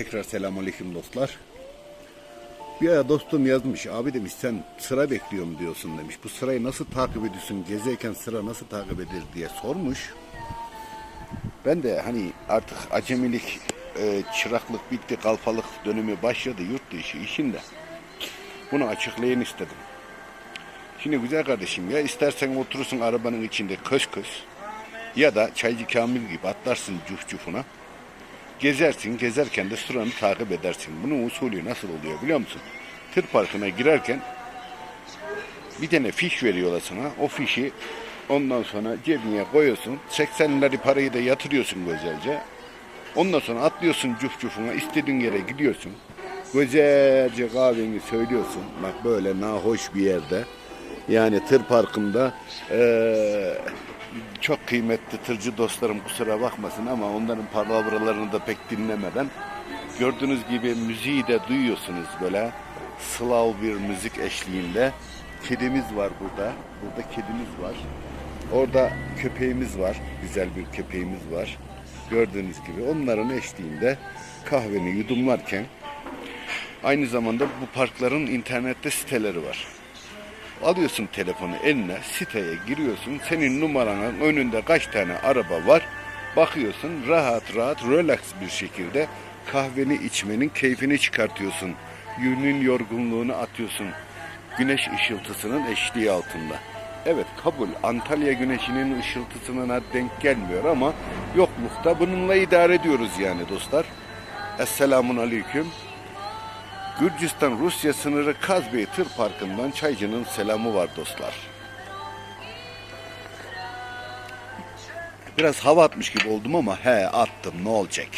Tekrar selamünaleyküm dostlar. Bir ara dostum yazmış. Abi demiş sen sıra bekliyorum diyorsun demiş. Bu sırayı nasıl takip ediyorsun? Gezerken sıra nasıl takip edilir diye sormuş. Ben de hani artık acemilik, e, çıraklık bitti, kalfalık dönemi başladı yurt dışı işinde. Bunu açıklayın istedim. Şimdi güzel kardeşim ya istersen oturursun arabanın içinde kös kös ya da çaycı Kamil gibi atlarsın cuf cufuna. Gezersin, gezerken de sıranı takip edersin. Bunun usulü nasıl oluyor biliyor musun? Tır parkına girerken bir tane fiş veriyorlar sana. O fişi ondan sonra cebine koyuyorsun. 80 lira parayı da yatırıyorsun güzelce. Ondan sonra atlıyorsun cuf cufuna. istediğin yere gidiyorsun. Güzelce kahveni söylüyorsun. Bak böyle nahoş bir yerde. Yani tır parkında eee, çok kıymetli tırcı dostlarım kusura bakmasın ama onların palavralarını da pek dinlemeden gördüğünüz gibi müziği de duyuyorsunuz böyle Slav bir müzik eşliğinde. Kedimiz var burada. Burada kedimiz var. Orada köpeğimiz var. Güzel bir köpeğimiz var. Gördüğünüz gibi onların eşliğinde kahveni yudumlarken aynı zamanda bu parkların internette siteleri var. Alıyorsun telefonu eline, siteye giriyorsun. Senin numaranın önünde kaç tane araba var. Bakıyorsun rahat rahat relax bir şekilde kahveni içmenin keyfini çıkartıyorsun. Günün yorgunluğunu atıyorsun. Güneş ışıltısının eşliği altında. Evet kabul Antalya güneşinin ışıltısına denk gelmiyor ama yoklukta bununla idare ediyoruz yani dostlar. Esselamun Aleyküm. Gürcistan-Rusya sınırı Kazbey Tır Parkı'ndan Çaycı'nın selamı var dostlar. Biraz hava atmış gibi oldum ama he attım ne olacak.